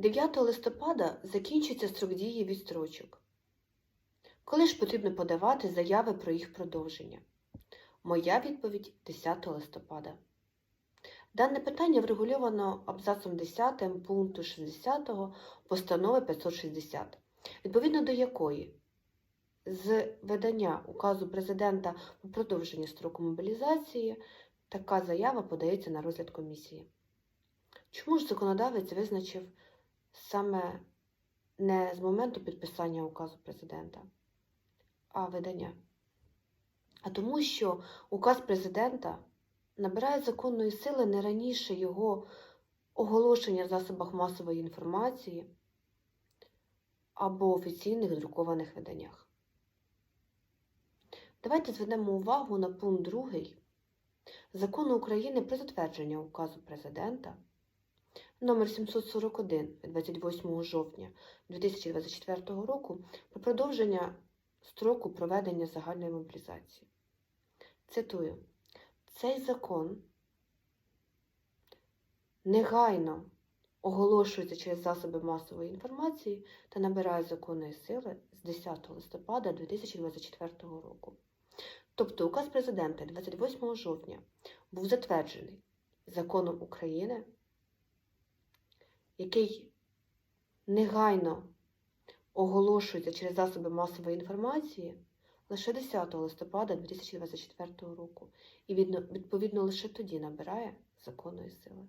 9 листопада закінчується строк дії відстрочок. Коли ж потрібно подавати заяви про їх продовження? Моя відповідь 10 листопада. Дане питання врегульовано абзацом 10 пункту 60 постанови 560, відповідно до якої з видання указу президента про продовження строку мобілізації така заява подається на розгляд комісії. Чому ж законодавець визначив саме не з моменту підписання указу президента, а видання? А тому, що указ президента набирає законної сили не раніше його оголошення в засобах масової інформації або офіційних друкованих виданнях. Давайте звернемо увагу на пункт 2 Закону України про затвердження указу президента номер 741 від 28 жовтня 2024 року про продовження строку проведення загальної мобілізації. Цитую, цей закон негайно оголошується через засоби масової інформації та набирає законної сили з 10 листопада 2024 року. Тобто указ президента 28 жовтня був затверджений законом України, який негайно оголошується через засоби масової інформації лише 10 листопада 2024 року і відповідно лише тоді набирає законної сили.